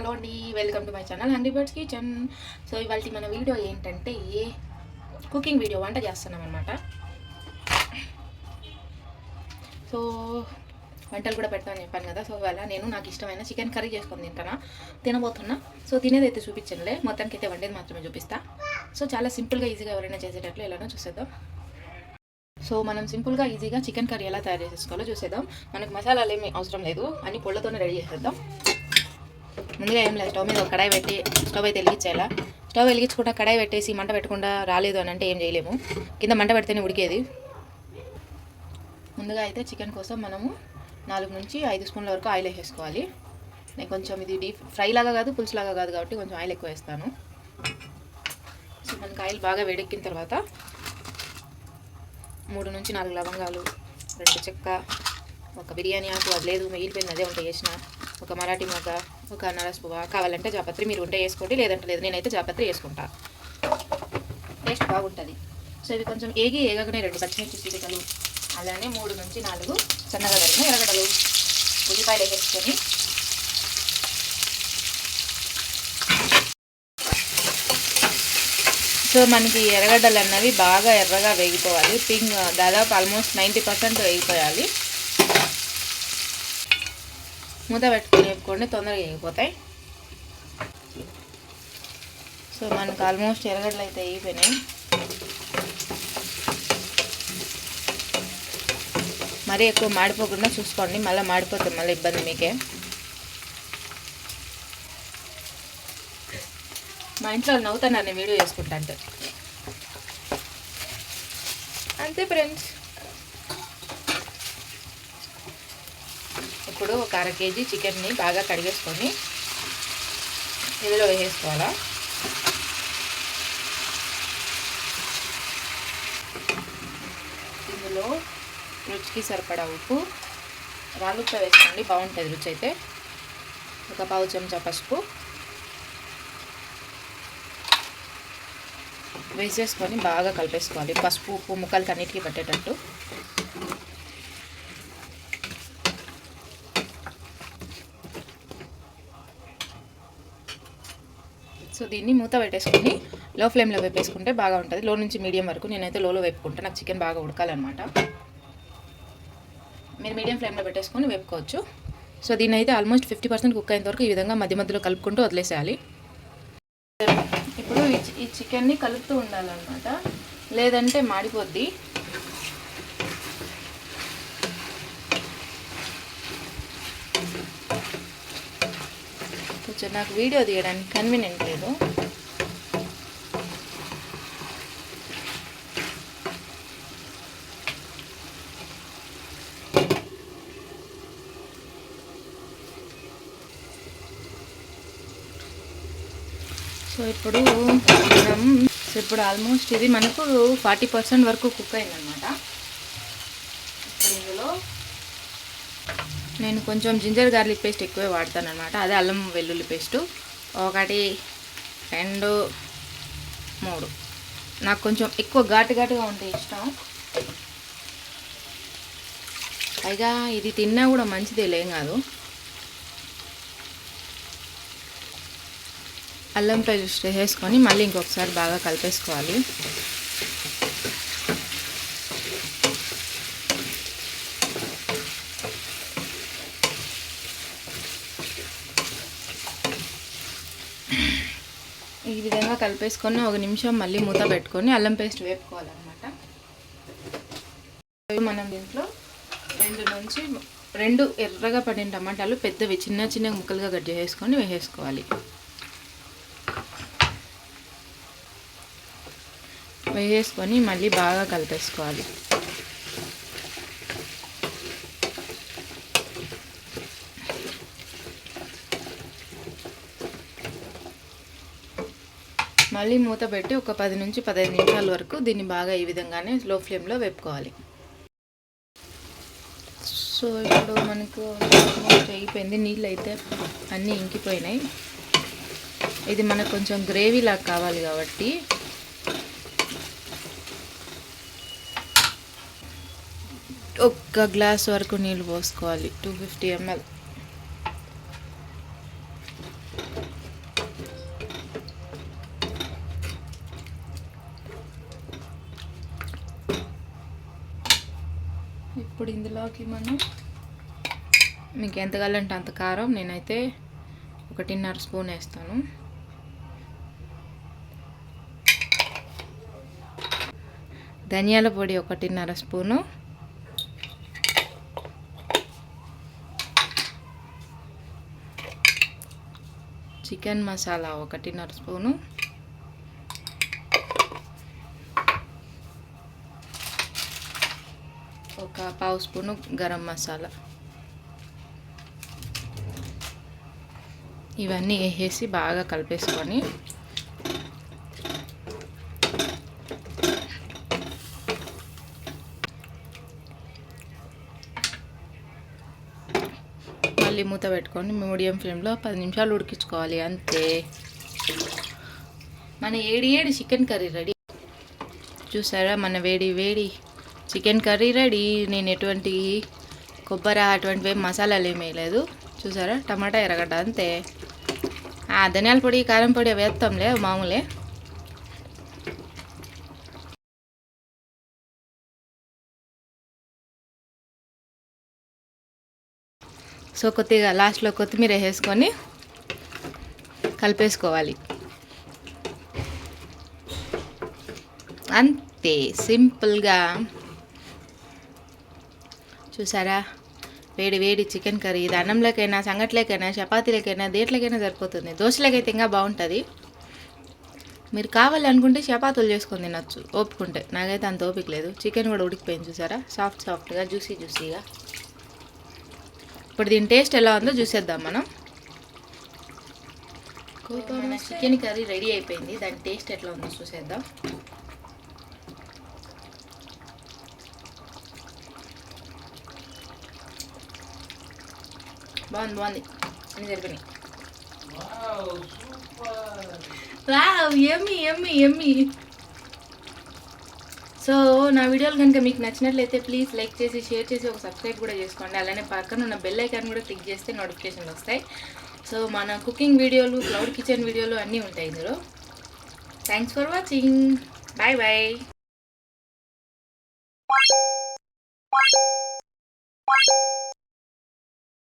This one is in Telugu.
హలో అండి welcome to my channel hungry birds kitchen. So ఇవాళ మన వీడియో ఏంటంటే కుకింగ్ వీడియో వంట చేస్తున్నాం అనమాట సో వంటలు కూడా పెడతామని చెప్పాను కదా. సో ఇవాళ నేను నాకు ఇష్టమైన చికెన్ కర్రీ చేసుకొని తింటానా తినబోతున్నా. సో తినేదైతే చూపించండిలే చూపించనులే. మొత్తానికి అయితే వండేది మాత్రమే చూపిస్తా. సో చాలా సింపుల్గా ఈజీగా ఎవరైనా చేసేటట్లు ఎలానో చూసేద్దాం. సో మనం సింపుల్గా ఈజీగా చికెన్ కర్రీ ఎలా తయారు చేసుకోవాలో చూసేద్దాం. మనకు మసాలాలు ఏమి అవసరం లేదు. అన్ని పొళ్ళతోనే రెడీ చేసేద్దాం. ముందుగా ఏం లేదు. స్టవ్ మీద ఒక కడాయి పెట్టి స్టవ్ అయితే వెలిగించేలా. స్టవ్ వెలిగించకుండా కడాయి పెట్టేసి మంట పెట్టకుండా రాలేదు అని అంటే ఏం చేయలేము. కింద మంట పెడితేనే ఉడికేది. ముందుగా అయితే చికెన్ కోసం మనము నాలుగు నుంచి ఐదు స్పూన్ల వరకు ఆయిల్ వేసేసుకోవాలి. నేను కొంచెం ఇది డీప్ ఫ్రై లాగా కాదు పులుసు లాగా కాదు కాబట్టి కొంచెం ఆయిల్ ఎక్కువ వేస్తాను. సో మనకి ఆయిల్ బాగా వేడెక్కిన తర్వాత మూడు నుంచి నాలుగు లవంగాలు రెండు చెక్క ఒక బిర్యానీ ఆకు అది లేదు మిగిలిపోయింది అదే ఉంటే చేసిన. ఒక మరాఠీ మొగ్గ ఒక అనారస్ పువ్వ కావాలంటే జాపత్రి మీరు ఉంటే వేసుకోండి లేదంటే లేదు నేనైతే జాపత్రి వేసుకుంటా. టేస్ట్ బాగుంటుంది. సో ఇవి కొంచెం ఏగి ఏగగానే రెండు పచ్చిమిర్చి చిలికలు అలానే మూడు నుంచి నాలుగు సన్నగా తరిగిన ఎర్రగడ్డలు ఉల్లిపాయలు వేసుకొని సో మనకి ఎర్రగడ్డలు అన్నవి బాగా ఎర్రగా వేగిపోవాలి. పింక్ దాదాపు ఆల్మోస్ట్ నైంటీ పర్సెంట్ వేగిపోయాలి. మూత పెట్టుకొని వేపుకోండి తొందరగా వేగిపోతాయి. సో మనకు ఆల్మోస్ట్ ఎర్రగడ్డలు అయితే వేగిపోయినాయి. మరీ ఎక్కువ మాడిపోకుండా చూసుకోండి మళ్ళీ మాడిపోతుంది మళ్ళీ ఇబ్బంది మీకే. మా ఇంట్లో నవ్వుతాను నేను వీడియో చేసుకుంటా అంటే. అంతే ఫ్రెండ్స్ ఇప్పుడు ఒక అర కేజీ చికెన్ని బాగా కడిగేసుకొని ఇందులో వేసేసుకోవాలా? ఇందులో రుచికి సరిపడా ఉప్పు రాళ్ళుప్ప వేసుకోండి బాగుంటుంది రుచి అయితే. ఒక పావు చెంచా పసుపు వేసేసుకొని బాగా కలిపేసుకోవాలి. పసుపు ఉప్పు ముక్కలకి అన్నిటికీ పట్టేటట్టు. సో దీన్ని మూత పెట్టేసుకొని లో ఫ్లేమ్లో వేపేసుకుంటే బాగా ఉంటుంది. లో నుంచి మీడియం వరకు నేనైతే లోలో వేపుకుంటా. నాకు చికెన్ బాగా ఉడకాలన్నమాట. మీరు మీడియం ఫ్లేమ్లో పెట్టేసుకొని వేపుకోవచ్చు. సో దీన్ని అయితే ఆల్మోస్ట్ ఫిఫ్టీ పర్సెంట్ కుక్ అయిన వరకు ఈ విధంగా మధ్య మధ్యలో కలుపుకుంటూ వదిలేసేయాలి. ఇప్పుడు ఈ చికెన్ని కలుపుతూ ఉండాలన్నమాట. లేదంటే మాడిపోద్ది. కొంచెం నాకు వీడియో తీయడానికి కన్వీనియంట్ లేదు. సో ఇప్పుడు మనం సో ఇప్పుడు ఆల్మోస్ట్ ఇది మనకు ఫార్టీ పర్సెంట్ వరకు కుక్ అయిందనమాట ఇప్పుడు ఇందులో నేను కొంచెం జింజర్ గార్లిక్ పేస్ట్ ఎక్కువే వాడతాను అనమాట అదే అల్లం వెల్లుల్లి పేస్టు. ఒకటి రెండు మూడు. నాకు కొంచెం ఎక్కువ ఘాటు ఘాటుగా ఉంటే ఇష్టం. పైగా ఇది తిన్నా కూడా మంచిదే లేం కాదు. అల్లం పేస్ట్ వేసుకొని మళ్ళీ ఇంకొకసారి బాగా కలిపేసుకోవాలి ఈ విధంగా కలిపేసుకొని ఒక నిమిషం మళ్ళీ మూత పెట్టుకొని అల్లం పేస్ట్ వేపుకోవాలన్నమాట. మనం దీంట్లో రెండు నుంచి రెండు ఎర్రగా పడిన టమాటాలు పెద్దవి చిన్న చిన్న ముక్కలుగా కట్ చేసుకొని వేసేసుకోవాలి. వేసేసుకొని మళ్ళీ బాగా కలిపేసుకోవాలి. మళ్ళీ మూత పెట్టి ఒక పది నుంచి పదహైదు నిమిషాల వరకు దీన్ని బాగా ఈ విధంగానే స్లో ఫ్లేమ్లో వేపుకోవాలి. సో ఇప్పుడు మనకు అయిపోయింది. నీళ్ళు అయితే అన్నీ ఇంకిపోయినాయి. ఇది మనకు కొంచెం గ్రేవీ లాగా కావాలి కాబట్టి. ఒక్క గ్లాస్ వరకు నీళ్ళు పోసుకోవాలి. Two fifty ML. ఇప్పుడు ఇందులోకి మనం మీకు ఎంత కావాలంటే అంత కారం నేనైతే ఒకటిన్నర స్పూన్ వేస్తాను. ధనియాల పొడి ఒకటిన్నర స్పూను. చికెన్ మసాలా ఒకటిన్నర స్పూను. ఒక పావు స్పూను గరం మసాలా. ఇవన్నీ వేసేసి బాగా కలిపేసుకొని మళ్ళీ మూత పెట్టుకొని మీడియం ఫ్లేమ్లో పది నిమిషాలు ఉడికించుకోవాలి అంతే. మన ఏడి ఏడి చికెన్ కర్రీ రెడీ. చూసారా మన వేడి వేడి చికెన్ కర్రీ రెడీ. నేను ఎటువంటి కొబ్బరి అటువంటివి ఏం మసాలాలు ఏమీ వేయలేదు. చూసారా? టమాటా ఎరగడ్డ అంతే. ధనియాల పొడి కారం పొడి వేస్తాంలే మామూలే. సో కొద్దిగా లాస్ట్లో కొత్తిమీర వేసుకొని కలిపేసుకోవాలి. అంతే. సింపుల్గా. చూసారా? వేడి వేడి చికెన్ కర్రీ. ఇది అన్నంలోకైనా సంగట్లోకైనా చపాతీలకైనా దేంట్లోకైనా సరిపోతుంది. దోశలకైతే ఇంకా బాగుంటుంది. మీరు కావాలనుకుంటే చపాతీలు చేసుకొని తినచ్చు. ఓపుకుంటే నాకైతే అంత ఓపిక లేదు. చికెన్ కూడా ఉడికిపోయింది చూసారా? సాఫ్ట్ సాఫ్ట్గా జ్యూసీ జ్యూసీగా. ఇప్పుడు దీని టేస్ట్ ఎలా ఉందో చూసేద్దాం మనం. చికెన్ కర్రీ రెడీ అయిపోయింది. దాని టేస్ట్ ఎట్లా ఉందో చూసేద్దాం. బాగుంది బాగుంది. అన్ని సరిపోయినాయి వావ్ ఎమ్మి ఎమ్మి ఎమ్మి సో నా వీడియోలు కనుక మీకు నచ్చినట్లయితే ప్లీజ్ లైక్ చేసి షేర్ చేసి ఒక సబ్స్క్రైబ్ కూడా చేసుకోండి. అలానే పక్కన ఉన్న బెల్ ఐకాన్ కూడా క్లిక్ చేస్తే నోటిఫికేషన్లు వస్తాయి. సో మన కుకింగ్ వీడియోలు క్లౌడ్ కిచెన్ వీడియోలు అన్నీ ఉంటాయి ఇందులో. Thanks for watching bye bye